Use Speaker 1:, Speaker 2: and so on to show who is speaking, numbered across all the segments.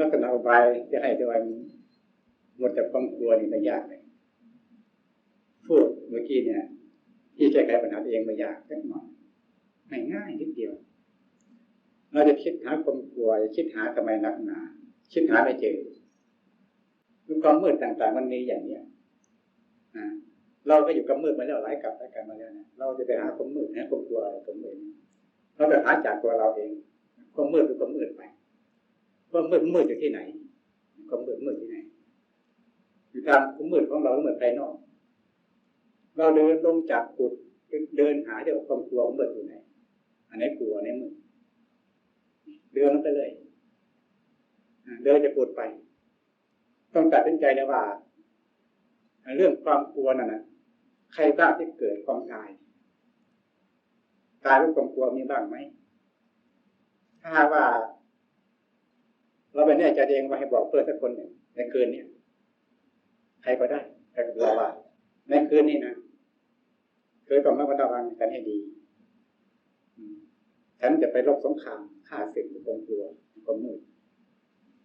Speaker 1: ลักษณะอุบายจะให้ด้วยหมดจากความกลัวนี่ไม่ยากเลยพูดเมื่อกี้เนี่ย ที่แก้ไขปัญหาตัวเองไม่ยากแค่หน่อยไม่ง่ายนิดเดียว เราจะคิดหาความกลัวจะคิดหาทำไมนักหนา คิดหาไม่เจอคือความมืดต่างๆมันมีอย่างเนี้ยอ่าเราก็อยู่กับมืดมาแล้วหลายกับหลายกันมาแล้วเนี่ยเราจะไปหาความมืดหาความกลัวอะไรความมืดเราจะหาจากตัวเราเองความมืดคือความมืดไป ว่ามืดมืดอยู่ที่ไหนความมืดมืดที่ไหนอยู่ตามความมืดของเราหรือมืดภายนอก เราเดินลงจากกุดเดินหาเดี๋ยวความกลัวของมืดอยู่ไหน อันไหนกลัวอันไหนมืดเดินลงไปเลยเดินจะกุดไป ต้องตัดสินใจเลยว่า เรื่องความกลัวนั่นนะใครบ้างที่เกิดความตาย ตายรู้ความกลัวมีบ้างไหม ถ้าว่า เราไปแน่ใจเองว่าให้บอกเพื่อนสักคนหนึ่งในคืนนี้ใครก็ได้แต่กับเราว่าในคืนนี้นะเคยต้องระมัดระวังกันให้ดีฉันจะไปรบสงครามฆ่าศึกในความกลัวในความมืด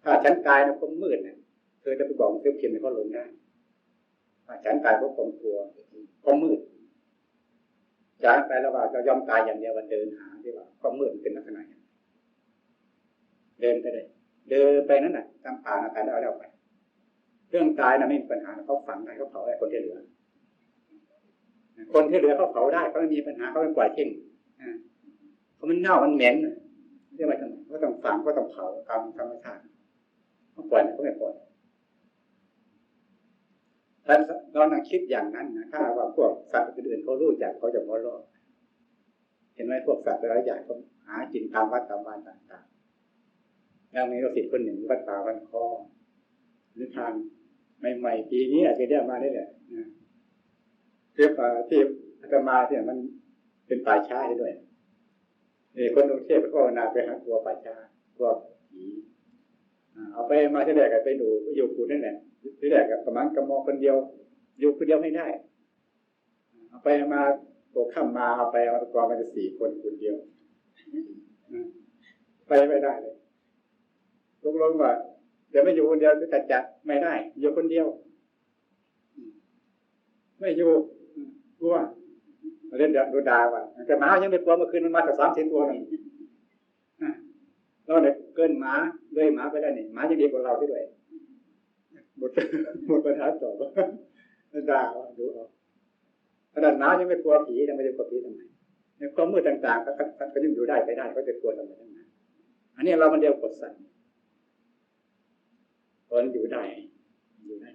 Speaker 1: ถ้าฉันตายในความมืดเนี่ยเธอจะไปบอกเพื่อนเพียงในเขาลงได้ถ้าฉันตายเพราะความกลัวความมืดจากไปแล้วว่าจะยอมตายอย่างเดียววันเดินหาที่ว่าความมืดเป็นลักษณะอย่างไรเดินไปเลย เดินไปนั่นแหละตามป่านะตายแล้วแล้วไป เรื่องตายนะไม่มีปัญหาเขาฝังได้เขาเผาได้คนที่เหลือ คนที่เหลือเขาเผาได้เขาไม่มีปัญหาเขาไม่ปล่อยทิ้งอ่าเพราะมันเน่ามันเหม็นน่ะเรียกว่าทำไมก็ต้องฝังก็ต้องเผาตามธรรมชาติเขาปล่อยนะเขาไม่ปล่อยถ้าเรานั่งคิดอย่างนั้นนะถ้าว่าพวกสัตว์อื่นๆเขารู้จักเขาจะหัวเราะเห็นไหมพวกสัตว์หลายอย่างเขาหากินตามวัดตามบ้านต่างๆ แล้วมีลูกศิษย์คนหนึ่งวัดป่าวันคอหรือทางใหม่ๆปีนี้อาจจะได้มาได้แหละนะเทียบที่อาตมาเนี่ยมันเป็นป่าช้าได้ด้วยเอคนกรุงเทพก็นาไปหากลัวป่าช้ากลัวผีเอาไปมาที่แรกก็ไปดูอยู่กูนั่นแหละที่แรกก็ประมาณกระมอคนเดียว อยู่คนเดียวไม่ได้ เอาไปมาตัวข้ามมาเอาไปเอาตัวมันจะสี่คนคนเดียวไปไม่ได้เลย ตกลงว่าเดี๋ยวไม่อยู่คนเดียวจะจัดจัดไม่ได้ อยู่คนเดียว ไม่อยู่กลัวเล่นเดาดูดาว่าแต่หมายังไม่กลัวเมื่อคืนมันมาแต่สามสี่ตัวนี่เราเนี่ยเกินหมาเลยหมาไปได้นี่หมายังดีกว่าเราที่ด้วยหมดหมดปัญหาจบด่าว่าดูเอาขนาดหมายังไม่กลัวผียังไม่ได้กลัวผีทำไมในความมืดต่างๆก็ก็ยังอยู่ได้ไปได้ก็จะกลัวทำไมทั้งนั้นอันนี้เรามันเดียวกดสั่น นอยู่ได้อยู่ได้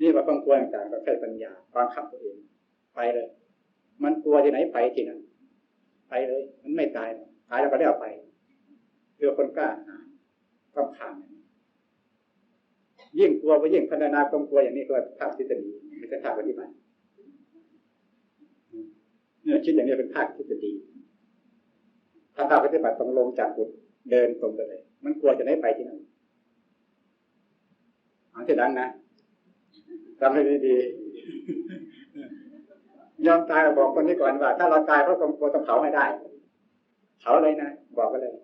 Speaker 1: นี่ว่าความกลัวต่างๆก็ใช้ปัญญาบังคับตัวเอง ไปเลย มันกลัวที่ไหนไปที่นั่นไปเลย มันไม่ตายหรอกตายแล้วก็ได้เอาไปเพื่อคนกล้าหาญต้องผ่านอย่างนี้ยิ่งกลัวไปยิ่งพัฒนาความกลัวอย่างนี้ก็ภาคทฤษฎีไม่ใช่ภาคปฏิบัติเนี่ยคิดอย่างนี้เป็นภาคทฤษฎีถ้าภาคปฏิบัติต้องลงจากกุดเดินตรงไปเลย มันกลัวจะไหนไปที่นั่น เอาที่ดังนนะทำให้ดีๆยอมตายบอกคนนี้ก่อนว่า ถ้าเราตายเพราะความกลัวต้องเผาให้ได้เผาเลยนะ บอกไปเลย